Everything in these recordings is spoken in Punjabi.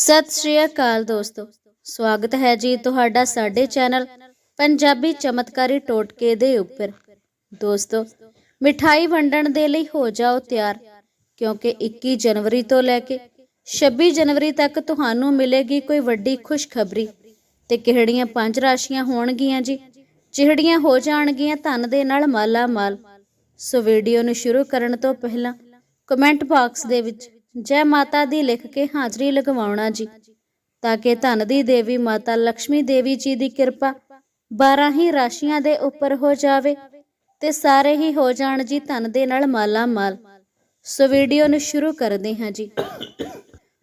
ਸਤਿ ਸ਼੍ਰੀ ਅਕਾਲ ਦੋਸਤੋ। ਸਵਾਗਤ ਹੈ ਜੀ ਤੁਹਾਡਾ ਸਾਡੇ ਚੈਨਲ ਪੰਜਾਬੀ ਚਮਤਕਾਰੀ ਟੋਟਕੇ ਦੇ ਉੱਪਰ। ਦੋਸਤੋ, ਮਿਠਾਈ ਵੰਡਣ ਦੇ ਲਈ ਹੋ ਜਾਓ ਤਿਆਰ, ਕਿਉਂਕਿ 21 ਜਨਵਰੀ ਤੋਂ ਲੈ ਕੇ 26 ਜਨਵਰੀ ਤੱਕ ਤੁਹਾਨੂੰ ਮਿਲੇਗੀ ਕੋਈ ਵੱਡੀ ਖੁਸ਼ਖਬਰੀ। ਤੇ ਕਿਹੜੀਆਂ ਪੰਜ ਰਾਸ਼ੀਆਂ ਹੋਣਗੀਆਂ ਜੀ? ਜਿਹੜੀਆਂ ਹੋ ਜਾਣਗੀਆਂ ਧਨ ਦੇ ਨਾਲ ਮਾਲਾ ਮਾਲ ਸੋ ਵੀਡੀਓ ਨੂੰ ਸ਼ੁਰੂ ਕਰਨ ਤੋਂ ਪਹਿਲਾਂ ਕਮੈਂਟ ਬਾਕਸ ਦੇ ਵਿੱਚ ਜੈ ਮਾਤਾ ਦੀ ਲਿਖ ਕੇ ਹਾਜ਼ਰੀ ਲਗਵਾਉਣਾ ਜੀ, ਤਾਂ ਕਿ ਧਨ ਦੀ ਦੇਵੀ ਮਾਤਾ ਲక్ష్ਮੀ ਦੇਵੀ ਜੀ ਦੀ ਕਿਰਪਾ 12 ਹੀ ਰਾਸ਼ੀਆਂ ਦੇ ਉੱਪਰ ਹੋ ਜਾਵੇ ਤੇ ਸਾਰੇ ਹੀ ਹੋ ਜਾਣ ਜੀ ਧਨ ਦੇ ਨਾਲ ਮਾਲਾ ਮਾਲ। ਸੋ ਵੀਡੀਓ ਨੂੰ ਸ਼ੁਰੂ ਕਰਦੇ ਹਾਂ ਜੀ।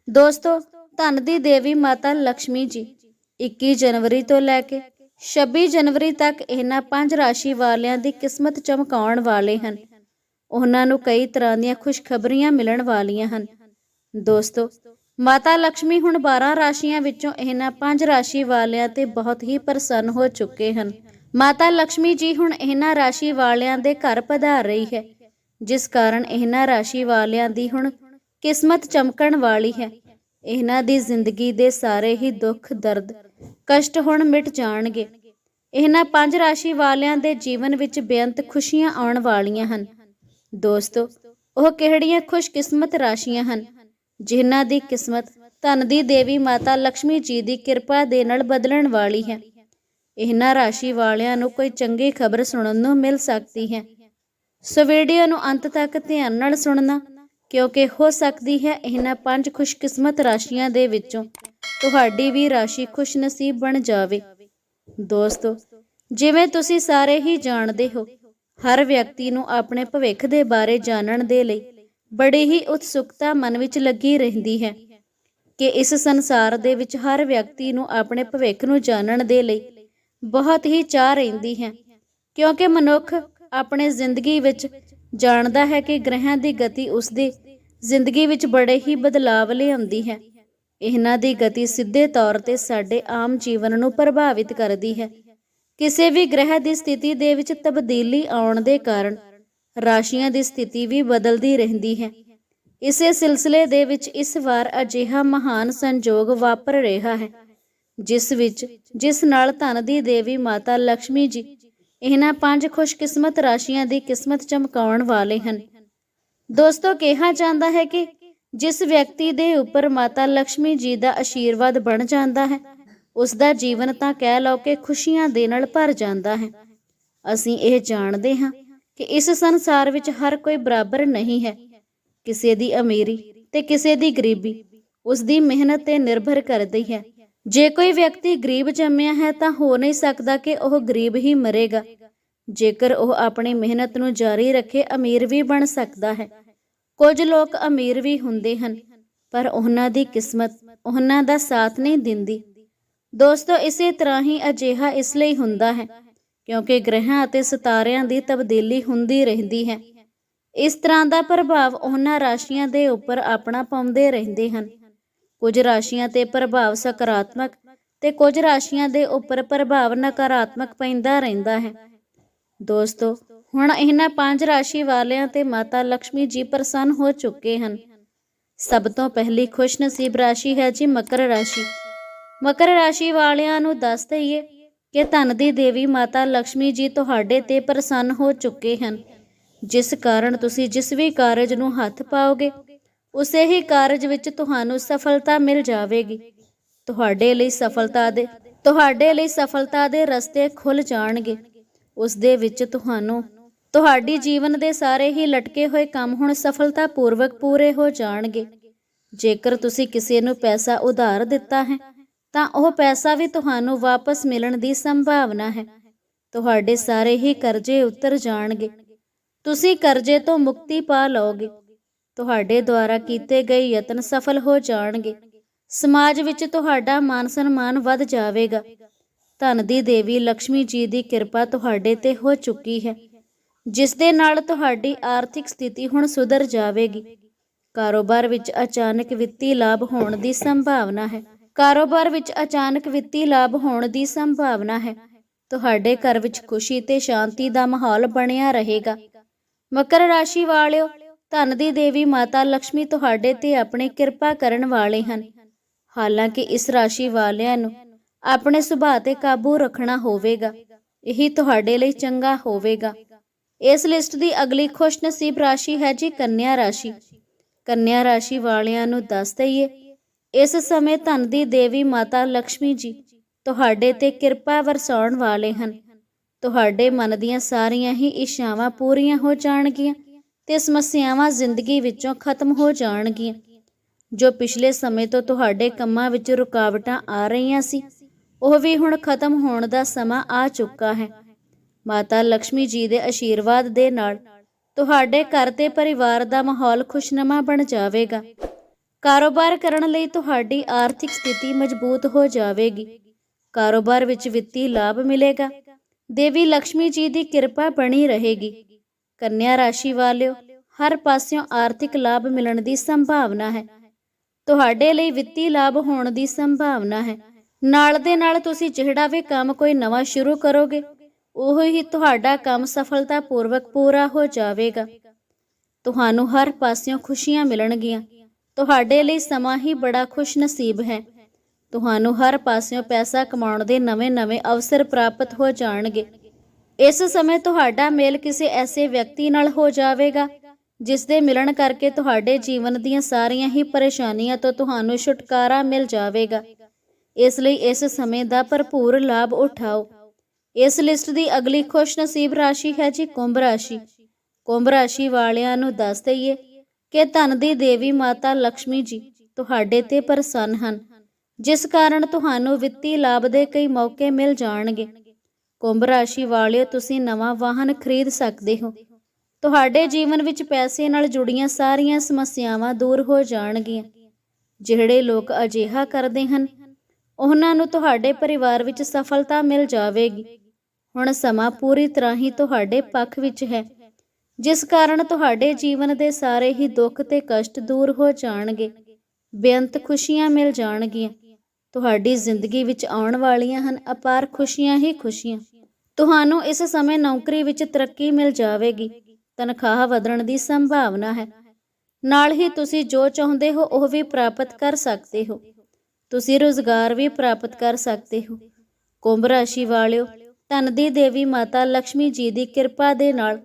ਦੋਸਤੋ, ਧਨ ਦੀ ਦੇਵੀ ਮਾਤਾ ਲక్ష్ਮੀ ਜੀ 21 ਜਨਵਰੀ ਤੋਂ ਲੈ ਕੇ 26 ਜਨਵਰੀ ਤੱਕ ਇਹਨਾਂ ਪੰਜ ਰਾਸ਼ੀ ਵਾਲਿਆਂ ਦੀ ਕਿਸਮਤ ਚਮਕਾਉਣ ਵਾਲੇ ਹਨ। ਉਹਨਾਂ ਨੂੰ ਕਈ ਤਰ੍ਹਾਂ ਦੀਆਂ ਖੁਸ਼ਖਬਰੀਆਂ ਮਿਲਣ ਵਾਲੀਆਂ ਹਨ। ਦੋਸਤੋ, ਮਾਤਾ ਲక్ష్ਮੀ ਹੁਣ 12 ਰਾਸ਼ੀਆਂ ਵਿੱਚੋਂ ਇਹਨਾਂ ਪੰਜ ਰਾਸ਼ੀ ਵਾਲਿਆਂ ਤੇ ਬਹੁਤ ਹੀ ਪ੍ਰਸੰਨ ਹੋ ਚੁੱਕੇ ਹਨ। ਮਾਤਾ ਲక్ష్ਮੀ ਜੀ ਹੁਣ ਇਹਨਾਂ ਰਾਸ਼ੀ ਵਾਲਿਆਂ ਦੇ ਘਰ ਪਧਾਰ ਰਹੀ ਹੈ, ਜਿਸ ਕਾਰਨ ਇਹਨਾਂ ਰਾਸ਼ੀ ਵਾਲਿਆਂ ਦੀ ਹੁਣ ਕਿਸਮਤ ਚਮਕਣ ਵਾਲੀ ਹੈ। ਇਹਨਾਂ ਦੀ ਜ਼ਿੰਦਗੀ ਦੇ ਸਾਰੇ ਹੀ ਦੁੱਖ, ਦਰਦ, ਕਸ਼ਟ ਹੁਣ ਮਿਟ ਜਾਣਗੇ। ਇਹਨਾਂ ਪੰਜ ਰਾਸ਼ੀ ਵਾਲਿਆਂ ਦੇ ਜੀਵਨ ਵਿੱਚ ਬੇਅੰਤ ਖੁਸ਼ੀਆਂ ਆਉਣ ਵਾਲੀਆਂ ਹਨ। ਦੋਸਤੋ, ਉਹ ਕਿਹੜੀਆਂ ਖੁਸ਼ਕਿਸਮਤ ਰਾਸ਼ੀਆਂ ਹਨ? ਜਿਨ੍ਹਾਂ ਦੀ ਕਿਸਮਤ ਧਨ ਦੀ ਦੇਵੀ ਮਾਤਾ ਲక్ష్ਮੀ ਜੀ ਦੀ ਕਿਰਪਾ ਦੇ ਨਾਲ ਬਦਲਣ ਵਾਲੀ ਹੈ। ਇਹਨਾਂ ਰਾਸ਼ੀ ਵਾਲਿਆਂ ਨੂੰ ਕੋਈ ਚੰਗੀ ਖਬਰ ਸੁਣਨ ਨੂੰ ਮਿਲ ਸਕਦੀ ਹੈ। ਸੋ ਵੀਡੀਓ ਨੂੰ ਅੰਤ ਤੱਕ ਧਿਆਨ ਨਾਲ ਸੁਣਨਾ, ਕਿਉਂਕਿ ਹੋ ਸਕਦੀ ਹੈ ਇਹਨਾਂ ਪੰਜ ਖੁਸ਼ਕਿਸਮਤ ਰਾਸ਼ੀਆਂ ਦੇ ਵਿੱਚੋਂ ਤੁਹਾਡੀ ਵੀ ਰਾਸ਼ੀ ਖੁਸ਼ਨਸੀਬ ਬਣ ਜਾਵੇ। ਦੋਸਤੋ, ਜਿਵੇਂ ਤੁਸੀਂ ਸਾਰੇ ਹੀ ਜਾਣਦੇ ਹੋ, ਹਰ ਵਿਅਕਤੀ ਨੂੰ ਆਪਣੇ ਭਵਿੱਖ ਦੇ ਬਾਰੇ ਜਾਣਨ ਦੇ ਲਈ ਬੜੀ ਹੀ ਉਤਸੁਕਤਾ ਮਨ ਵਿੱਚ ਲੱਗੀ ਰਹਿੰਦੀ ਹੈ ਕਿ ਇਸ ਸੰਸਾਰ ਦੇ ਵਿੱਚ ਹਰ ਵਿਅਕਤੀ ਨੂੰ ਆਪਣੇ ਭਵਿੱਖ ਨੂੰ ਜਾਣਨ ਦੇ ਲਈ ਬਹੁਤ ਹੀ ਚਾਹ ਰਹਿੰਦੀ ਹੈ, ਕਿਉਂਕਿ ਮਨੁੱਖ ਆਪਣੇ ਜ਼ਿੰਦਗੀ ਵਿੱਚ ਜਾਣਦਾ ਹੈ ਕਿ ਗ੍ਰਹਿਆਂ ਦੀ ਗਤੀ ਉਸਦੀ ਜ਼ਿੰਦਗੀ ਵਿੱਚ ਬੜੇ ਹੀ ਬਦਲਾਵ ਲਿਆਉਂਦੀ ਹੈ। ਇਹਨਾਂ ਦੀ ਗਤੀ ਸਿੱਧੇ ਤੌਰ ਤੇ ਸਾਡੇ ਆਮ ਜੀਵਨ ਨੂੰ ਪ੍ਰਭਾਵਿਤ ਕਰਦੀ ਹੈ। ਕਿਸੇ ਵੀ ਗ੍ਰਹਿ ਦੀ ਸਥਿਤੀ ਦੇ ਵਿੱਚ ਤਬਦੀਲੀ ਆਉਣ ਦੇ ਕਾਰਨ ਰਾਸ਼ੀਆਂ ਦੀ ਸਥਿਤੀ ਵੀ ਬਦਲਦੀ ਰਹਿੰਦੀ ਹੈ। ਇਸੇ ਸਿਲਸਿਲੇ ਦੇ ਵਿੱਚ ਇਸ ਵਾਰ ਅਜਿਹਾ ਮਹਾਨ ਸੰਯੋਗ ਵਾਪਰ ਰਿਹਾ ਹੈ, ਜਿਸ ਵਿੱਚ ਜਿਸ ਨਾਲ ਧਨ ਦੀ ਦੇਵੀ ਮਾਤਾ ਲక్ష్ਮੀ ਜੀ ਇਹਨਾਂ ਪੰਜ ਖੁਸ਼ਕਿਸਮਤ ਰਾਸ਼ੀਆਂ ਦੀ ਕਿਸਮਤ ਚਮਕਾਉਣ ਵਾਲੇ ਹਨ। ਦੋਸਤੋ, ਕਿਹਾ ਜਾਂਦਾ ਹੈ ਕਿ ਜਿਸ ਵਿਅਕਤੀ ਦੇ ਉੱਪਰ ਮਾਤਾ ਲక్ష్ਮੀ ਜੀ ਦਾ ਆਸ਼ੀਰਵਾਦ ਬਣ ਜਾਂਦਾ ਹੈ, ਉਸ ਦਾ ਜੀਵਨ ਤਾਂ ਕਹਿ ਲਓ ਕਿ ਖੁਸ਼ੀਆਂ ਦੇ ਨਾਲ ਭਰ ਜਾਂਦਾ ਹੈ। ਅਸੀਂ ਇਹ ਜਾਣਦੇ ਹਾਂ ਕਿ ਇਸ ਸੰਸਾਰ ਵਿੱਚ ਹਰ ਕੋਈ ਬਰਾਬਰ ਨਹੀਂ ਹੈ। ਕਿਸੇ ਦੀ ਅਮੀਰੀ ਤੇ ਕਿਸੇ ਦੀ ਗਰੀਬੀ, ਉਸ ਦੀ ਮਿਹਨਤ ਤੇ ਨਿਰਭਰ ਕਰਦੀ ਹੈ। ਜੇ ਕੋਈ ਵਿਅਕਤੀ ਗਰੀਬ ਜੰਮਿਆ ਹੈ ਤਾਂ ਹੋ ਨਹੀਂ ਸਕਦਾ ਕਿ ਉਹ ਗਰੀਬ ਹੀ ਮਰੇਗਾ। ਜੇਕਰ ਉਹ ਆਪਣੀ ਮਿਹਨਤ ਨੂੰ ਜਾਰੀ ਰੱਖੇ, ਅਮੀਰ ਵੀ ਬਣ ਸਕਦਾ ਹੈ। ਕੁਝ ਲੋਕ ਅਮੀਰ ਵੀ ਹੁੰਦੇ ਹਨ, ਪਰ ਉਹਨਾਂ ਦੀ ਕਿਸਮਤ ਉਹਨਾਂ ਦਾ ਸਾਥ ਨਹੀਂ ਦਿੰਦੀ। ਦੋਸਤੋ, ਇਸੇ ਤਰ੍ਹਾਂ ਹੀ ਅਜਿਹਾ ਇਸ ਲਈ ਹੁੰਦਾ ਹੈ ਕਿਉਂਕਿ ਗ੍ਰਹਿਆਂ ਅਤੇ ਸਿਤਾਰਿਆਂ ਦੀ ਤਬਦੀਲੀ ਹੁੰਦੀ ਰਹਿੰਦੀ ਹੈ। ਇਸ ਤਰ੍ਹਾਂ ਦਾ ਪ੍ਰਭਾਵ ਉਹਨਾਂ ਰਾਸ਼ੀਆਂ ਦੇ ਉੱਪਰ ਆਪਣਾ ਪਾਉਂਦੇ ਰਹਿੰਦੇ ਹਨ। ਕੁਝ ਰਾਸ਼ੀਆਂ ਤੇ ਪ੍ਰਭਾਵ ਸਕਾਰਾਤਮਕ ਤੇ ਕੁਝ ਰਾਸ਼ੀਆਂ ਦੇ ਉੱਪਰ ਪ੍ਰਭਾਵ ਨਕਾਰਾਤਮਕ ਪੈਂਦਾ ਰਹਿੰਦਾ ਹੈ। ਦੋਸਤੋ, ਹੁਣ ਇਹਨਾਂ ਪੰਜ ਰਾਸ਼ੀ ਵਾਲਿਆਂ ਤੇ ਮਾਤਾ ਲక్ష్ਮੀ ਜੀ ਪ੍ਰਸੰਨ ਹੋ ਚੁੱਕੇ ਹਨ। ਸਭ ਤੋਂ ਪਹਿਲੀ ਖੁਸ਼ਨਸੀਬ ਰਾਸ਼ੀ ਹੈ ਜੀ ਮਕਰ ਰਾਸ਼ੀ। ਮਕਰ ਰਾਸ਼ੀ ਵਾਲਿਆਂ ਨੂੰ ਦੱਸ ਦਈਏ ਕਿ ਧਨ ਦੀ ਦੇਵੀ ਮਾਤਾ ਲక్ష్ਮੀ ਜੀ ਤੁਹਾਡੇ ਤੇ ਪ੍ਰਸੰਨ ਹੋ ਚੁੱਕੇ ਹਨ। ਜਿਸ ਕਾਰਨ ਤੁਸੀਂ ਜਿਸ ਵੀ ਕਾਰਜ ਨੂੰ ਹੱਥ ਪਾਓਗੇ, ਉਸੇ ਹੀ ਕਾਰਜ ਵਿੱਚ ਤੁਹਾਨੂੰ ਸਫਲਤਾ ਮਿਲ ਜਾਵੇਗੀ। ਤੁਹਾਡੇ ਲਈ ਸਫਲਤਾ ਦੇ, ਤੁਹਾਡੇ ਲਈ ਸਫਲਤਾ ਦੇ ਰਸਤੇ ਖੁੱਲ ਜਾਣਗੇ। ਉਸ ਦੇ ਵਿੱਚ ਤੁਹਾਨੂੰ, ਤੁਹਾਡੀ ਜੀਵਨ ਦੇ ਸਾਰੇ ਹੀ ਲਟਕੇ ਹੋਏ ਕੰਮ ਹੁਣ ਸਫਲਤਾਪੂਰਵਕ ਪੂਰੇ ਹੋ ਜਾਣਗੇ। ਜੇਕਰ ਤੁਸੀਂ ਕਿਸੇ ਨੂੰ ਪੈਸਾ ਉਧਾਰ ਦਿੱਤਾ ਹੈ ਤਾਂ ਉਹ ਪੈਸਾ ਵੀ ਤੁਹਾਨੂੰ ਵਾਪਸ ਮਿਲਣ ਦੀ ਸੰਭਾਵਨਾ ਹੈ। ਤੁਹਾਡੇ ਸਾਰੇ ਹੀ ਕਰਜ਼ੇ ਉਤਰ ਜਾਣਗੇ। ਤੁਸੀਂ ਕਰਜ਼ੇ ਤੋਂ ਮੁਕਤੀ ਪਾ ਲਓਗੇ। ਤੁਹਾਡੇ ਦੁਆਰਾ ਕੀਤੇ ਗਏ ਯਤਨ ਸਫਲ ਹੋ ਜਾਣਗੇ। ਸਮਾਜ ਵਿੱਚ ਤੁਹਾਡਾ ਮਾਨ ਸਨਮਾਨ ਵੱਧ ਜਾਵੇਗਾ। ਧਨ ਦੀ ਦੇਵੀ ਲక్ష్ਮੀ ਜੀ ਦੀ ਕਿਰਪਾ ਤੁਹਾਡੇ ਤੇ ਹੋ ਚੁੱਕੀ ਹੈ। ਜਿਸ ਦੇ ਨਾਲ ਤੁਹਾਡੀ ਆਰਥਿਕ ਸਥਿਤੀ ਹੁਣ ਸੁਧਰ ਜਾਵੇਗੀ। ਕਾਰੋਬਾਰ ਵਿੱਚ ਅਚਾਨਕ ਵਿੱਤੀ ਲਾਭ ਹੋਣ ਦੀ ਸੰਭਾਵਨਾ ਹੈ। ਕਾਰੋਬਾਰ ਵਿੱਚ ਅਚਾਨਕ ਵਿੱਤੀ ਲਾਭ ਹੋਣ ਦੀ ਸੰਭਾਵਨਾ ਹੈ। ਤੁਹਾਡੇ ਘਰ ਵਿੱਚ ਖੁਸ਼ੀ ਤੇ ਸ਼ਾਂਤੀ ਦਾ ਮਾਹੌਲ ਬਣਿਆ ਰਹੇਗਾ। ਮਕਰ ਰਾਸ਼ੀ ਵਾਲਿਓ, ਧਨ ਦੀ ਦੇਵੀ ਮਾਤਾ ਲక్ష్ਮੀ ਤੁਹਾਡੇ ਤੇ ਆਪਣੇ ਕਿਰਪਾ ਕਰਨ ਵਾਲੇ ਹਨ। ਹਾਲਾਂਕਿ ਇਸ ਰਾਸ਼ੀ ਵਾਲਿਆਂ ਨੂੰ ਆਪਣੇ ਸੁਭਾਅ ਤੇ ਕਾਬੂ ਰੱਖਣਾ ਹੋਵੇਗਾ। ਇਹੀ ਤੁਹਾਡੇ ਲਈ ਚੰਗਾ ਹੋਵੇਗਾ। ਇਸ ਲਿਸਟ ਦੀ ਅਗਲੀ ਖੁਸ਼ਨਸੀਬ ਰਾਸ਼ੀ ਹੈ ਜੀ ਕੰਨਿਆ ਰਾਸ਼ੀ। ਕੰਨਿਆ ਰਾਸ਼ੀ ਵਾਲਿਆਂ ਨੂੰ ਦੱਸ ਦਈਏ ਇਸ ਸਮੇਂ ਧਨ ਦੀ ਦੇਵੀ ਮਾਤਾ ਲక్ష్ਮੀ ਜੀ ਤੁਹਾਡੇ ਤੇ ਕਿਰਪਾ ਵਰਸਾਉਣ ਵਾਲੇ ਹਨ। ਤੁਹਾਡੇ ਮਨ ਦੀਆਂ ਸਾਰੀਆਂ ਹੀ ਇਸ਼ਾਵਾਂ ਪੂਰੀਆਂ ਹੋ ਜਾਣਗੀਆਂ ਤੇ ਸਮੱਸਿਆਵਾਂ ਜ਼ਿੰਦਗੀ ਵਿੱਚੋਂ ਖਤਮ ਹੋ ਜਾਣਗੀਆਂ। ਜੋ ਪਿਛਲੇ ਸਮੇਂ ਤੋਂ ਤੁਹਾਡੇ ਕੰਮਾਂ ਵਿੱਚ ਰੁਕਾਵਟਾਂ ਆ ਰਹੀਆਂ ਸੀ, ਉਹ ਵੀ ਹੁਣ ਖਤਮ ਹੋਣ ਦਾ ਸਮਾਂ ਆ ਚੁੱਕਾ ਹੈ। ਮਾਤਾ ਲక్ష్ਮੀ ਜੀ ਦੇ ਆਸ਼ੀਰਵਾਦ ਦੇ ਨਾਲ ਤੁਹਾਡੇ ਘਰ ਤੇ ਪਰਿਵਾਰ ਦਾ ਮਾਹੌਲ ਖੁਸ਼ਨਮਾ ਬਣ ਜਾਵੇਗਾ। ਕਾਰੋਬਾਰ ਕਰਨ ਲਈ ਤੁਹਾਡੀ ਆਰਥਿਕ ਸਥਿਤੀ ਮਜ਼ਬੂਤ ਹੋ ਜਾਵੇਗੀ। ਕਾਰੋਬਾਰ ਵਿੱਚ ਵਿੱਤੀ ਲਾਭ ਮਿਲੇਗਾ। ਦੇਵੀ ਲక్ష్ਮੀ ਜੀ ਦੀ ਕਿਰਪਾ ਬਣੀ ਰਹੇਗੀ। ਕੰਨਿਆ ਰਾਸ਼ੀ ਵਾਲਿਓ, ਹਰ ਪਾਸਿਓਂ ਆਰਥਿਕ ਲਾਭ ਮਿਲਣ ਦੀ ਸੰਭਾਵਨਾ ਹੈ। ਤੁਹਾਡੇ ਲਈ ਵਿੱਤੀ ਲਾਭ ਹੋਣ ਦੀ ਸੰਭਾਵਨਾ ਹੈ। ਨਾਲ ਦੇ ਨਾਲ ਤੁਸੀਂ ਜਿਹੜਾ ਵੀ ਕੰਮ ਕੋਈ ਨਵਾਂ ਸ਼ੁਰੂ ਕਰੋਗੇ, ਉਹ ਹੀ ਤੁਹਾਡਾ ਕੰਮ ਸਫਲਤਾਪੂਰਵਕ ਪੂਰਾ ਹੋ ਜਾਵੇਗਾ। ਤੁਹਾਨੂੰ ਹਰ ਪਾਸਿਓਂ ਖੁਸ਼ੀਆਂ ਮਿਲਣਗੀਆਂ। ਤੁਹਾਡੇ ਲਈ ਸਮਾਂ ਹੀ ਬੜਾ ਖੁਸ਼ ਨਸੀਬ ਹੈ। ਤੁਹਾਨੂੰ ਹਰ ਪਾਸਿਓਂ ਪੈਸਾ ਕਮਾਉਣ ਦੇ ਨਵੇਂ-ਨਵੇਂ ਅਵਸਰ ਪ੍ਰਾਪਤ ਹੋ ਜਾਣਗੇ। ਇਸ ਸਮੇਂ ਤੁਹਾਡਾ ਮੇਲ ਕਿਸੇ ਐਸੇ ਵਿਅਕਤੀ ਨਾਲ ਹੋ ਜਾਵੇਗਾ, ਜਿਸ ਦੇ ਮਿਲਣ ਕਰਕੇ ਤੁਹਾਡੇ ਜੀਵਨ ਦੀਆਂ ਸਾਰੀਆਂ ਹੀ ਪਰੇਸ਼ਾਨੀਆਂ ਤੋਂ ਤੁਹਾਨੂੰ ਛੁਟਕਾਰਾ ਮਿਲ ਜਾਵੇਗਾ। ਇਸ ਲਈ ਇਸ ਸਮੇਂ ਦਾ ਭਰਪੂਰ ਲਾਭ ਉਠਾਓ। ਇਸ ਲਿਸਟ ਦੀ ਅਗਲੀ ਖੁਸ਼ਨਸੀਬ ਰਾਸ਼ੀ ਹੈ ਜੀ ਕੁੰਭ ਰਾਸ਼ੀ। ਕੁੰਭ ਰਾਸ਼ੀ ਵਾਲਿਆਂ ਨੂੰ ਦੱਸ ਦਈਏ ਕਿ ਧਨ ਦੀ ਦੇਵੀ ਮਾਤਾ ਲక్ష్ਮੀ ਜੀ ਤੁਹਾਡੇ ਤੇ ਪ੍ਰਸੰਨ ਹਨ, ਜਿਸ ਕਾਰਨ ਤੁਹਾਨੂੰ ਵਿੱਤੀ ਲਾਭ ਦੇ ਕਈ ਮੌਕੇ ਮਿਲ ਜਾਣਗੇ। ਕੁੰਭ ਰਾਸ਼ੀ ਵਾਲਿਓ, ਤੁਸੀਂ ਨਵਾਂ ਵਾਹਨ ਖਰੀਦ ਸਕਦੇ ਹੋ। ਤੁਹਾਡੇ ਜੀਵਨ ਵਿੱਚ ਪੈਸੇ ਨਾਲ ਜੁੜੀਆਂ ਸਾਰੀਆਂ ਸਮੱਸਿਆਵਾਂ ਦੂਰ ਹੋ ਜਾਣਗੀਆਂ। ਜਿਹੜੇ ਲੋਕ ਅਜਿਹਾ ਕਰਦੇ ਹਨ, ਉਹਨਾਂ ਨੂੰ ਤੁਹਾਡੇ ਪਰਿਵਾਰ ਵਿੱਚ ਸਫਲਤਾ ਮਿਲ ਜਾਵੇਗੀ। ਹੁਣ ਸਮਾਂ ਪੂਰੀ ਤਰ੍ਹਾਂ ਹੀ ਤੁਹਾਡੇ ਪੱਖ ਵਿੱਚ ਹੈ। ਜਿਸ ਕਾਰਨ ਤੁਹਾਡੇ ਜੀਵਨ ਦੇ ਸਾਰੇ ਹੀ ਦੁੱਖ ਤੇ ਕਸ਼ਟ ਦੂਰ ਹੋ ਜਾਣਗੇ, ਬੇਅੰਤ ਖੁਸ਼ੀਆਂ ਮਿਲ ਜਾਣਗੀਆਂ। ਤੁਹਾਡੀ ਜ਼ਿੰਦਗੀ ਵਿੱਚ ਆਉਣ ਵਾਲੀਆਂ ਹਨ ਅਪਾਰ ਖੁਸ਼ੀਆਂ ਹੀ ਖੁਸ਼ੀਆਂ। ਤੁਹਾਨੂੰ ਇਸ ਸਮੇਂ ਨੌਕਰੀ ਵਿੱਚ ਤਰੱਕੀ ਮਿਲ ਜਾਵੇਗੀ, ਤਨਖਾਹ ਵਧਣ ਦੀ ਸੰਭਾਵਨਾ ਹੈ। ਨਾਲ ਹੀ ਤੁਸੀਂ ਜੋ ਚਾਹੁੰਦੇ ਹੋ ਉਹ ਵੀ ਪ੍ਰਾਪਤ ਕਰ ਸਕਦੇ ਹੋ। ਤੁਸੀਂ ਰੋਜ਼ਗਾਰ ਵੀ ਪ੍ਰਾਪਤ ਕਰ ਸਕਦੇ ਹੋ। ਕੁੰਭ ਰਾਸ਼ੀ ਵਾਲਿਓ, ਧਨ ਦੀ ਦੇਵੀ ਮਾਤਾ ਲక్ష్ਮੀ ਜੀ ਦੀ ਕਿਰਪਾ ਦੇ ਨਾਲ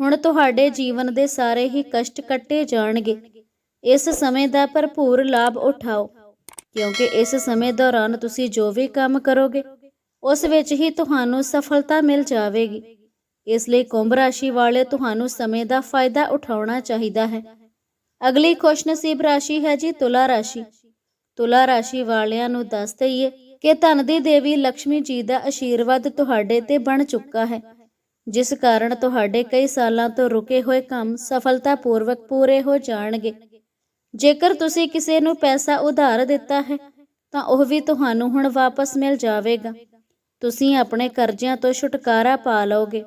ਹੁਣ ਤੁਹਾਡੇ ਜੀਵਨ ਦੇ ਸਾਰੇ ਹੀ ਕਸ਼ਟ ਕੱਟੇ ਜਾਣਗੇ। ਇਸ ਸਮੇਂ ਦਾ ਭਰਪੂਰ ਲਾਭ ਉਠਾਓ, ਕਿਉਂਕਿ ਇਸ ਸਮੇਂ ਦੌਰਾਨ ਤੁਸੀਂ ਜੋ ਵੀ ਕੰਮ ਕਰੋਗੇ, ਉਸ ਵਿੱਚ ਹੀ ਤੁਹਾਨੂੰ ਸਫਲਤਾ ਮਿਲ ਜਾਵੇਗੀ। ਇਸ ਲਈ ਕੁੰਭ ਰਾਸ਼ੀ ਵਾਲੇ ਤੁਹਾਨੂੰ ਸਮੇਂ ਦਾ ਫਾਇਦਾ ਉਠਾਉਣਾ ਚਾਹੀਦਾ ਹੈ। ਅਗਲੀ ਖੁਸ਼ਨਸੀਬ ਰਾਸ਼ੀ ਹੈ ਜੀ ਤੁਲਾ ਰਾਸ਼ੀ। ਤੁਲਾ ਰਾਸ਼ੀ ਵਾਲਿਆਂ ਨੂੰ ਦੱਸ ਦਈਏ ਕਿ ਧਨ ਦੀ ਦੇਵੀ ਲక్ష్ਮੀ ਜੀ ਦਾ ਆਸ਼ੀਰਵਾਦ ਤੁਹਾਡੇ ਤੇ ਬਣ ਚੁੱਕਾ ਹੈ। ਜਿਸ ਕਾਰਨ ਤੁਹਾਡੇ ਕਈ ਸਾਲਾਂ ਤੋਂ ਰੁਕੇ ਹੋਏ ਕੰਮ ਸਫਲਤਾਪੂਰਵਕ ਪੂਰੇ ਹੋ ਜਾਣਗੇ। ਜੇਕਰ ਤੁਸੀਂ ਕਿਸੇ ਨੂੰ ਪੈਸਾ ਉਧਾਰ ਦਿੱਤਾ ਹੈ, ਤਾਂ ਉਹ ਵੀ ਤੁਹਾਨੂੰ ਹੁਣ ਵਾਪਸ ਮਿਲ ਜਾਵੇਗਾ। ਤੁਸੀਂ ਆਪਣੇ ਕਰਜ਼ਿਆਂ ਤੋਂ ਛੁਟਕਾਰਾ ਪਾ ਲਓਗੇ।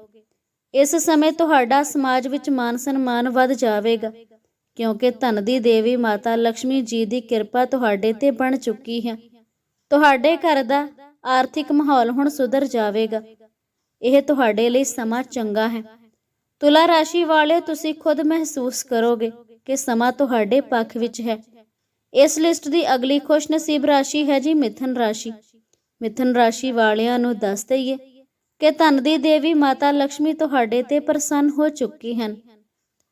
ਇਸ ਸਮੇਂ ਤੁਹਾਡਾ ਸਮਾਜ ਵਿੱਚ ਮਾਨ ਸਨਮਾਨ ਵੱਧ ਜਾਵੇਗਾ, ਕਿਉਂਕਿ ਧਨ ਦੀ ਦੇਵੀ ਮਾਤਾ ਲక్ష్ਮੀ ਜੀ ਦੀ ਕਿਰਪਾ ਤੁਹਾਡੇ ਤੇ ਬਣ ਚੁੱਕੀ ਹੈ। ਤੁਹਾਡੇ ਘਰ ਦਾ ਆਰਥਿਕ ਮਾਹੌਲ ਹੁਣ ਸੁਧਰ ਜਾਵੇਗਾ। ਇਹ ਤੁਹਾਡੇ ਲਈ ਸਮਾਂ ਚੰਗਾ ਹੈ। ਤੁਲਾ ਰਾਸ਼ੀ ਵਾਲੇ ਤੁਸੀਂ ਖੁਦ ਮਹਿਸੂਸ ਕਰੋਗੇ ਕਿ ਸਮਾਂ ਤੁਹਾਡੇ ਪੱਖ ਵਿੱਚ ਹੈ। ਇਸ ਲਿਸਟ ਦੀ ਅਗਲੀ ਖੁਸ਼ਨਸੀਬ ਰਾਸ਼ੀ ਹੈ ਜੀ ਮਿਥਨ ਰਾਸ਼ੀ। ਮਿਥਨ ਰਾਸ਼ੀ ਵਾਲਿਆਂ ਨੂੰ ਦੱਸ ਦਈਏ ਕਿ ਧਨ ਦੀ ਦੇਵੀ ਮਾਤਾ ਲక్ష్ਮੀ ਤੁਹਾਡੇ ਤੇ ਪ੍ਰਸੰਨ ਹੋ ਚੁੱਕੀ ਹਨ।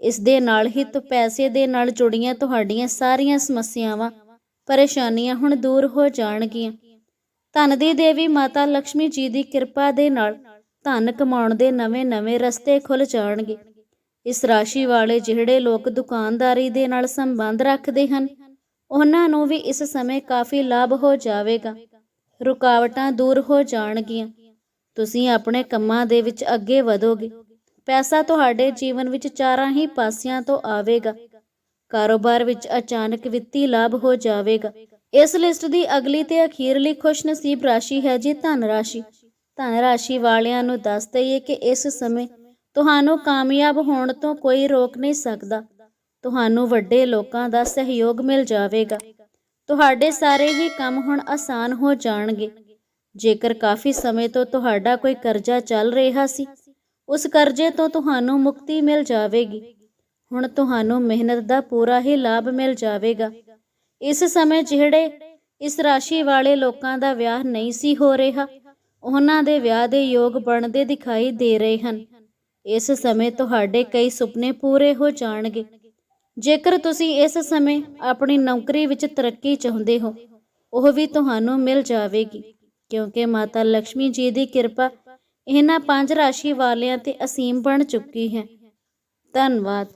ਇਸ ਦੇ ਨਾਲ ਹੀ ਤੋਂ ਪੈਸੇ ਦੇ ਨਾਲ ਜੁੜੀਆਂ ਤੁਹਾਡੀਆਂ ਸਾਰੀਆਂ ਸਮੱਸਿਆਵਾਂ, ਪਰੇਸ਼ਾਨੀਆਂ ਹੁਣ ਦੂਰ ਹੋ ਜਾਣਗੀਆਂ। ਧਨ ਦੀ ਦੇਵੀ ਮਾਤਾ ਲక్ష్ਮੀ ਜੀ ਦੀ ਕਿਰਪਾ ਦੇ ਨਾਲ ਧਨ ਕਮਾਉਣ ਦੇ ਨਵੇਂ-ਨਵੇਂ ਰਸਤੇ ਖੁੱਲ ਜਾਣਗੇ। ਇਸ ਰਾਸ਼ੀ ਵਾਲੇ ਜਿਹੜੇ ਲੋਕ ਦੁਕਾਨਦਾਰੀ ਦੇ ਨਾਲ ਸੰਬੰਧ ਰੱਖਦੇ ਹਨ, ਉਹਨਾਂ ਨੂੰ ਵੀ ਇਸ ਸਮੇਂ ਕਾਫੀ ਲਾਭ ਹੋ ਜਾਵੇਗਾ। ਰੁਕਾਵਟਾਂ ਦੂਰ ਹੋ ਜਾਣਗੀਆਂ। ਤੁਸੀਂ ਆਪਣੇ ਕੰਮਾਂ ਦੇ ਵਿੱਚ ਅੱਗੇ ਵਧੋਗੇ। ਪੈਸਾ ਤੁਹਾਡੇ ਜੀਵਨ ਵਿੱਚ ਚਾਰਾਂ ਹੀ ਪਾਸਿਆਂ ਤੋਂ ਆਵੇਗਾ। ਕਾਰੋਬਾਰ ਵਿੱਚ ਅਚਾਨਕ ਵਿੱਤੀ ਲਾਭ ਹੋ ਜਾਵੇਗਾ। ਇਸ ਲਿਸਟ ਦੀ ਅਗਲੀ ਤੇ ਅਖੀਰਲੀ ਖੁਸ਼ਨਸੀਬ ਰਾਸ਼ੀ ਹੈ ਜੀ ਧਨ ਰਾਸ਼ੀ। ਧਨ ਰਾਸ਼ੀ ਵਾਲਿਆਂ ਨੂੰ ਦੱਸ ਦਈਏ ਕਿ ਇਸ ਸਮੇਂ ਤੁਹਾਨੂੰ ਕਾਮਯਾਬ ਹੋਣ ਤੋਂ ਕੋਈ ਰੋਕ ਨਹੀਂ ਸਕਦਾ। ਤੁਹਾਨੂੰ ਵੱਡੇ ਲੋਕਾਂ ਦਾ ਸਹਿਯੋਗ ਮਿਲ ਜਾਵੇਗਾ। ਤੁਹਾਡੇ ਸਾਰੇ ਹੀ ਕੰਮ ਹੁਣ ਆਸਾਨ ਹੋ ਜਾਣਗੇ। ਜੇਕਰ ਕਾਫੀ ਸਮੇਂ ਤੋਂ ਤੁਹਾਡਾ ਕੋਈ ਕਰਜ਼ਾ ਚੱਲ ਰਿਹਾ ਸੀ, ਉਸ ਕਰਜ਼ੇ ਤੋਂ ਤੁਹਾਨੂੰ ਮੁਕਤੀ ਮਿਲ ਜਾਵੇਗੀ। ਹੁਣ ਤੁਹਾਨੂੰ ਮਿਹਨਤ ਦਾ ਪੂਰਾ ਹੀ ਲਾਭ ਮਿਲ ਜਾਵੇਗਾ। ਇਸ ਸਮੇਂ ਜਿਹੜੇ ਇਸ ਰਾਸ਼ੀ ਵਾਲੇ ਲੋਕਾਂ ਦਾ ਵਿਆਹ ਨਹੀਂ ਸੀ ਹੋ ਰਿਹਾ ਉਹਨਾਂ ਦੇ ਵਿਆਹ ਦੇ ਯੋਗ ਬਣਦੇ ਦਿਖਾਈ ਦੇ ਰਹੇ ਹਨ। ਇਸ ਸਮੇਂ ਤੁਹਾਡੇ ਕਈ ਸੁਪਨੇ ਪੂਰੇ ਹੋ ਜਾਣਗੇ। ਜੇਕਰ ਤੁਸੀਂ ਇਸ ਸਮੇਂ ਆਪਣੀ ਨੌਕਰੀ ਵਿੱਚ ਤਰੱਕੀ ਚਾਹੁੰਦੇ ਹੋ, ਉਹ ਵੀ ਤੁਹਾਨੂੰ ਮਿਲ ਜਾਵੇਗੀ, ਕਿਉਂਕਿ ਮਾਤਾ ਲక్ష్ਮੀ ਜੀ ਦੀ ਕਿਰਪਾ ਇਹਨਾਂ ਪੰਜ ਰਾਸ਼ੀ ਵਾਲਿਆਂ ਤੇ ਅਸੀਮ ਬਣ ਚੁੱਕੀ ਹੈ। ਧੰਨਵਾਦ।